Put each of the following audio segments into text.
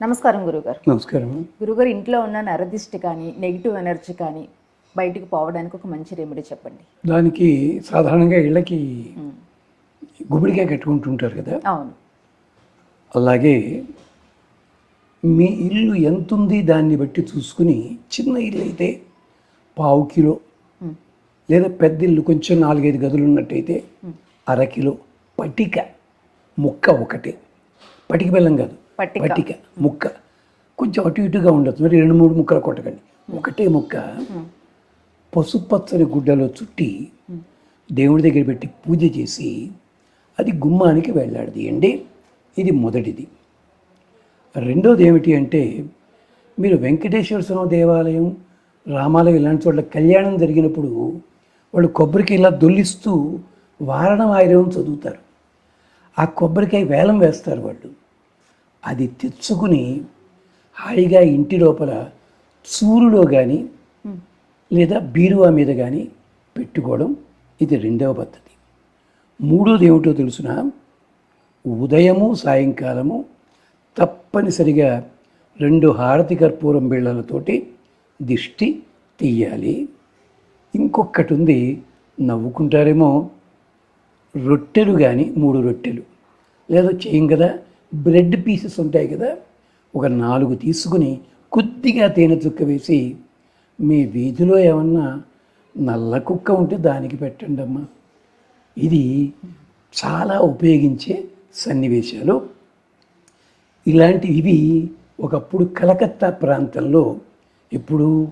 నమస్కారం గురుగారు. నమస్కారం. గురుగారు ఇంట్లో ఉన్న నరదిష్టి కానీ నెగిటివ్ ఎనర్జీ కానీ బయటికి పోవడానికి ఒక మంచి రెమెడీ చెప్పండి. దానికి సాధారణంగా ఇళ్ళకి గుబిడికాయ కట్టుకుంటుంటారు కదా. అవును. అలాగే మీ ఇల్లు ఎంత ఉంది దాన్ని బట్టి చూసుకుని చిన్న ఇల్లు అయితే పావు కిలో. లేదా పెద్ద ఇల్లు కొంచెం నాలుగైదు గదులు ఉన్నట్టయితే అరకిలో పటిక ముక్క ఒకటి. పటిక బెల్లం కాదు. పట్టిక. పటిక ముక్క. కొంచెం అటు ఇటుగా ఉండదు మరి రెండు మూడు ముక్కలు కొట్టకండి. ఒకటే ముక్క. పసుపు పచ్చని గుడ్డలో చుట్టి దేవుడి దగ్గర పెట్టి పూజ చేసి అది గుమ్మానికి వెళ్ళాడదీయండి ఇది మొదటిది. రెండోది ఏమిటి అంటే మీరు వెంకటేశ్వర స్వామి దేవాలయం రామాలయం ఇలాంటి చోట్ల కళ్యాణం జరిగినప్పుడు వాళ్ళు కొబ్బరికాయ ఇలా దొల్లిస్తూ వారణం ఆయుర్వేదం చదువుతారు. ఆ కొబ్బరికాయ వేలం వేస్తారు వాళ్ళు. అది తెచ్చుకుని హాయిగా ఇంటి లోపల చూరులో కానీ లేదా బీరువా మీద కానీ పెట్టుకోవడం ఇది రెండవ పద్ధతి. మూడోది ఏమిటో తెలుసిన? ఉదయము సాయంకాలము తప్పనిసరిగా రెండు హారతి కర్పూరం బిళ్ళలతోటి దిష్టి తీయాలి. ఇంకొకటి ఉంది నవ్వుకుంటారేమో రొట్టెలు కానీ మూడు రొట్టెలు. లేదా చేయం కదా బ్రెడ్ పీసెస్ ఉంటాయి కదా ఒక నాలుగు తీసుకుని కొద్దిగా తేనె చుక్క వేసి మీ వీధిలో ఏమన్నా నల్ల కుక్క ఉంటే దానికి పెట్టండి అమ్మా. ఇది చాలా ఉపయోగించే సన్నివేశాలు. ఇలాంటివి ఒకప్పుడు కలకత్తా ప్రాంతంలో ఇప్పుడు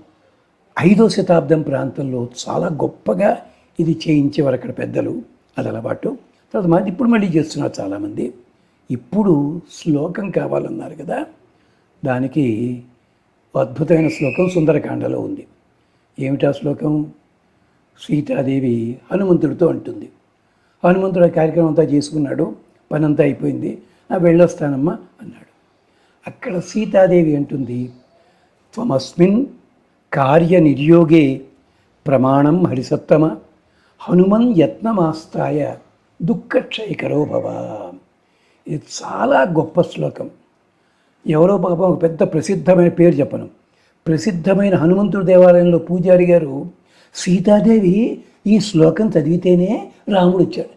ఐదో శతాబ్దం ప్రాంతంలో చాలా గొప్పగా ఇది చేయించేవారు అక్కడ పెద్దలు. అది అలవాటు. తర్వాత మాది ఇప్పుడు మళ్ళీ చేస్తున్నారు చాలామంది. ఇప్పుడు శ్లోకం కావాలన్నారు కదా దానికి అద్భుతమైన శ్లోకం సుందరకాండలో ఉంది. ఏమిటా శ్లోకం? సీతాదేవి హనుమంతుడితో అంటుంది. హనుమంతుడు ఆ కార్యక్రమం అంతా చేసుకున్నాడు పని అంతా అయిపోయింది. ఆ వెళ్ళొస్తానమ్మా అన్నాడు. అక్కడ సీతాదేవి అంటుంది త్వమస్మిన్ కార్యనిర్యోగే ప్రమాణం హరిసత్తమ హనుమన్ యత్నమాస్తాయ దుఃఖక్షయకరో భవ. ఇది చాలా గొప్ప శ్లోకం. ఎవరో పాపం ఒక పెద్ద ప్రసిద్ధమైన పేరు చెప్పను. ప్రసిద్ధమైన హనుమంతుడి దేవాలయంలో పూజారి గారు సీతాదేవి ఈ శ్లోకం చదివితేనే రాముడు వచ్చాడు.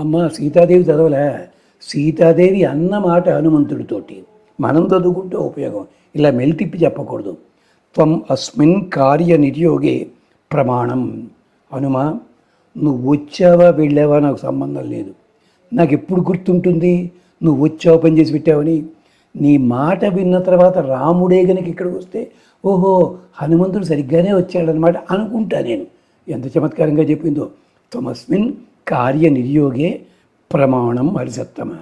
అమ్మ సీతాదేవి చదవలే. సీతాదేవి అన్న మాట హనుమంతుడితోటి. మనం చదువుకుంటే ఉపయోగం. ఇలా మెలితిప్పి చెప్పకూడదు. త్వం అస్మిన్ కార్య నిర్యోగే ప్రమాణం. హనుమ నువ్వు వచ్చావా వెళ్ళావా నాకు సంబంధం లేదు. నాకు ఎప్పుడు గుర్తుంటుంది? నువ్వు వచ్చావు పని చేసి పెట్టావని? నీ మాట విన్న తర్వాత రాముడే గనక ఇక్కడికి వస్తే ఓహో హనుమంతుడు సరిగ్గానే వచ్చాడనమాట అనుకుంటా నేను. ఎంత చమత్కారంగా చెప్పిందో. త్వమస్మిన్ కార్య నిర్యోగే ప్రమాణం అరిసత్తమ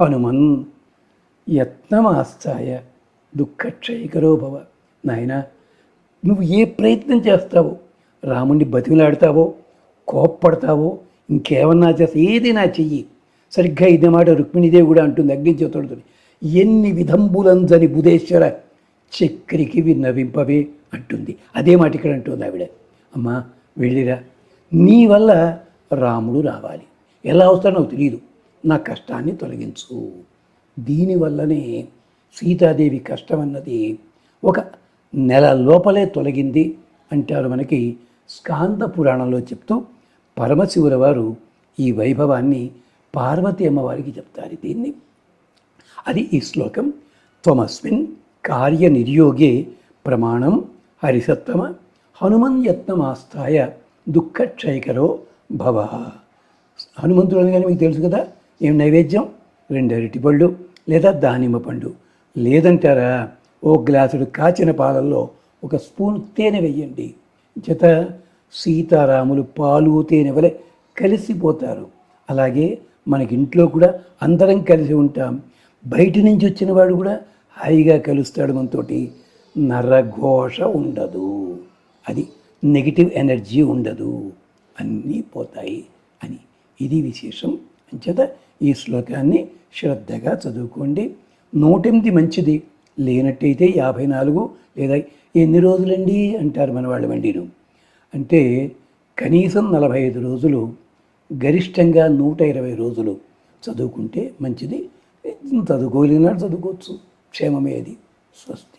హనుమన్ యత్నమాస్తాయ దుఃఖక్షయకరో భవ నాయన నువ్వు ఏ ప్రయత్నం చేస్తావో? రాముణ్ణి బతిమలాడతావో? కోప్పడతావో ఇంకేమన్నా చేస్తా ఏదైనా చెయ్యి. సరిగ్గా ఇదే మాట రుక్మిణీదేవి కూడా అంటుంది అగ్నిజ్యోతుడితో ఎన్ని విధంబులంజని బుధేశ్వర చక్రికి విన్నవింపవే అంటుంది. అదే మాట ఇక్కడ అంటుంది ఆవిడ. అమ్మా వెళ్ళిరా. నీ వల్ల రాముడు రావాలి. ఎలా వస్తాడో నాకు తెలియదు నా కష్టాన్ని తొలగించు. దీనివల్లనే సీతాదేవి కష్టం అన్నది ఒక నెల లోపలే తొలగింది అంటారు మనకి స్కాంద పురాణంలో చెప్తూ పరమశివుల వారు ఈ వైభవాన్ని పార్వతి అమ్మవారికి చెప్తారు దీన్ని. అది ఈ శ్లోకం. త్వమస్మిన్ కార్య నిర్యోగే ప్రమాణం హరిసత్తమ హనుమన్ యత్నమాస్తాయ దుఃఖక్షయకరో భవ. హనుమంతుడు అనగానే మీకు తెలుసు కదా? ఏం నైవేద్యం? రెండు అరటిపళ్ళు లేదా దానిమ్మ పండు. లేదంటారా? ఓ గ్లాసుడు కాచిన పాలల్లో ఒక స్పూన్ తేనె వెయ్యండి జత సీతారాములు పాలు తేనెవలే కలిసిపోతారు. అలాగే మనకి ఇంట్లో కూడా అందరం కలిసి ఉంటాం. బయట నుంచి వచ్చిన వాడు కూడా హాయిగా కలుస్తాడు మనతోటి. నరఘోష ఉండదు. అది నెగిటివ్ ఎనర్జీ ఉండదు. అన్నీ పోతాయి అని. ఇది విశేషం. అంచేత ఈ శ్లోకాన్ని శ్రద్ధగా చదువుకోండి. నూటెనిమిది మంచిది. లేనట్టయితే యాభై నాలుగు లేదా ఎన్ని రోజులండి అంటారు మన వాళ్ళు వండిను? అంటే కనీసం నలభై ఐదు రోజులు గరిష్టంగా నూట ఇరవై రోజులు చదువుకుంటే మంచిది. చదువుకోలేనాడు చదువుకోవచ్చు. క్షేమమే అది. స్వస్తి.